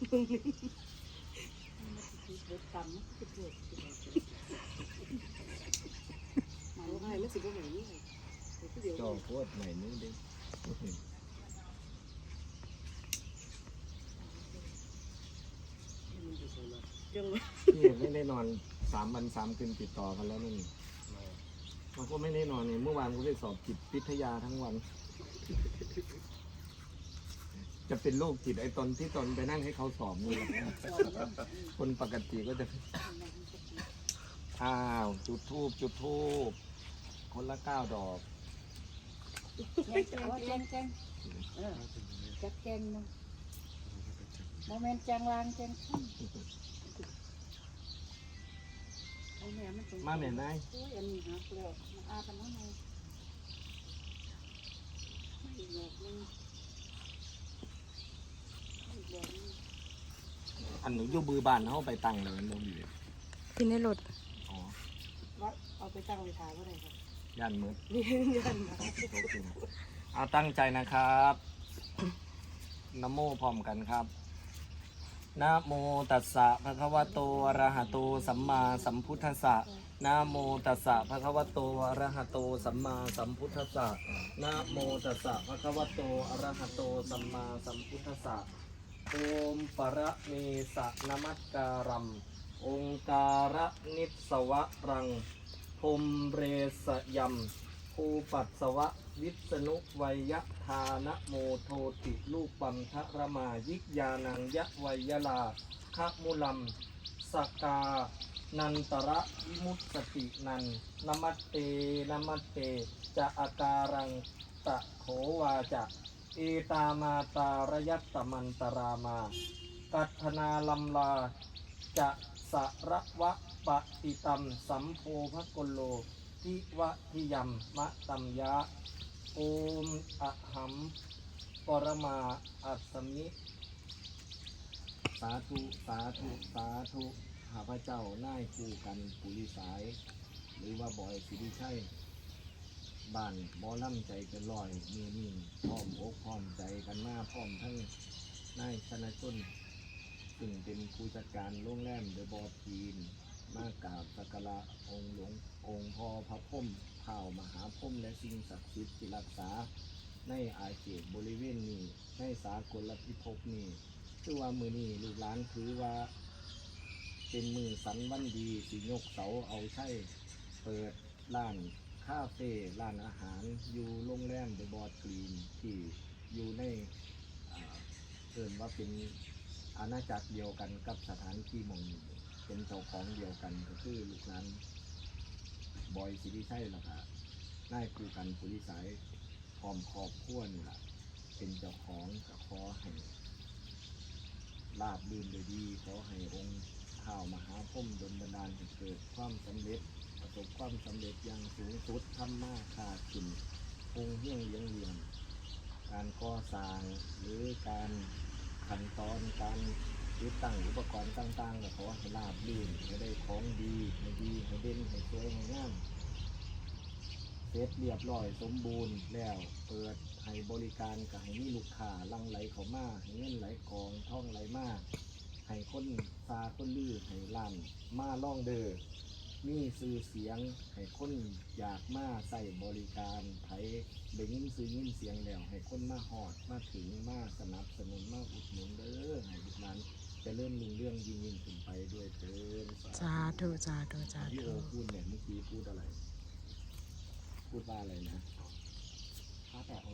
เอาให้แล้วสิบ่ไหนนี่เดียวจอโคตรใหม่นู้นเด้จังนี่ไม่ได้นอนสามวันสามคืนติดต่อกันแล้วนี่มันก็ไม่ได้นอนเนี่ยเมื่อวานก็ไปสอบจิตวิทยาทั้งวัน จะเป็นโรคจิตไอ้ตอนที่ตอนไปนั่งให้เขาสอบนี่แหละคนปกติก็จะ อ้าว จุดทูบจุดทูบคนละเก้าดอกแจงแจงแจงแจงเออจักแจงนึงโมเมนต์แจงลางแจงขึ้นเอาแม่มันเป็นมาแม่นายโอ้ยอันนี้หักแล้วมาอากันมาไงอีกแบบนึงอีกแบบนึง อั นหนูอยู่บือบ้านเขาไปตั้งเลยมันบ่มีเลยกินในรถอ๋อว่าเอาไปตั้งไว้ทายว่าไรครับย่านมืดนี่ยันนะเอาตั้งใจนะครับนะโมพร้อมกันครับนะโมตัสสะภะคะวะโตอะระหะโตสัมมาสัมพุทธัสสะนะโมตัสสะภะคะวะโตอะระหะโตสัมมาสัมพุทธัสสะนะโมตัสสะภะคะวะโตอะระหะโตสัมมาสัมพุทธัสสะ โอมประเมสะนมัสการัม องการะนิสวะรังพมเรสยัมภูปัสสวะวิษณุไวยทานโมโทติลูกปัมทรมายิกยานังยะไวยลาขะมุลัมสกา นันตระวิมุตสตินันนมัตเตนมัตเต จะอาการังตะโขวาจะ เอตามาตาระยัตตมันตรามา กัตนาลัมลา จะสะระวะปะติตัมสัมโพภกโลทิวะทิยมมะตัมยะ โอมอะหัมปรมาอัสสมิ สาธุ สาธุ สาธุข้าพเจ้านายคู่กันปุริสาย หรือว่าบอยสิริชัย บ้านบ่อล่ำใจเป็นลอยมีนี่พร้อมอกพร้อมใจกันมาพร้อมทั้งนายชนะชนซึ่งเป็นผู้จัดการโรงแรมเดอะบอทีนมากราบสักการะองค์หลวงองค์พ่อพระพรหมเผ่ามหาพรหมและสิ่งศักดิ์สิทธิ์ที่รักษา ในอาเขตบริเวณนี้ในสากลพิภพนี้คือว่ามือนี้ลูกหลานถือว่า เป็นมือสันวันดีสิยกเสาเอาใช่เปิดร้านาเฟ่ร้านอาหาร อยู่โรงแรมเดอะบอทีนที่อยู่ในเอินว่าเป็นอาณาจักรเดียวกันกับสถานที่มองเป็นเจ้าของเดียวกันก็คือลูกหลานบอยสิริชัยล่ะค่ะนายคูกันปุริสายพร้อมครอบครัวนี่ล่ะ เป็นเจ้าของก็ขอให้ลาบลื่นโดยดีขอให้องค์ข้าวมหาพรหมดลบันดาลให้เกิดความสำเร็จ ประสบความสำเร็จอย่างสูงสุดทำมาค้ากินคงเฮี้ยงเลี้ยงเลี้ยงการก่อสร้างหรือการขั้นตอนการติดตั้งอุปกรณ์ต่างๆก็ขอให้ราบรื่นให้ได้ของดีให้ดีให้เด่นให้สวยให้งามเสร็จเรียบร้อยสมบูรณ์แล้วเปิดให้บริการก็ให้มีลูกค้าลังไหลเข้ามาให้เงินไหลกองท่องไหลมาให้คนซาคนลือให้ลั่นมาล่องเดอ มีสื่อเสียงให้คนอยากมาใส่บริการไผได้ยินซื้อยินเสียงแล้วให้คนมาหอดมาถึงมาสนับสนุนมาอุดหนุนเด้อให้ลูกหลานจะเริ่มลุงเรื่องยิ่งยิ่งขึ้นไปด้วยเถิดสาธุสาธุสาพี่โอธุพูดเนี่ยเมื่อกี้พูดอะไร พูดว่าอะไรนะขาแต่โอ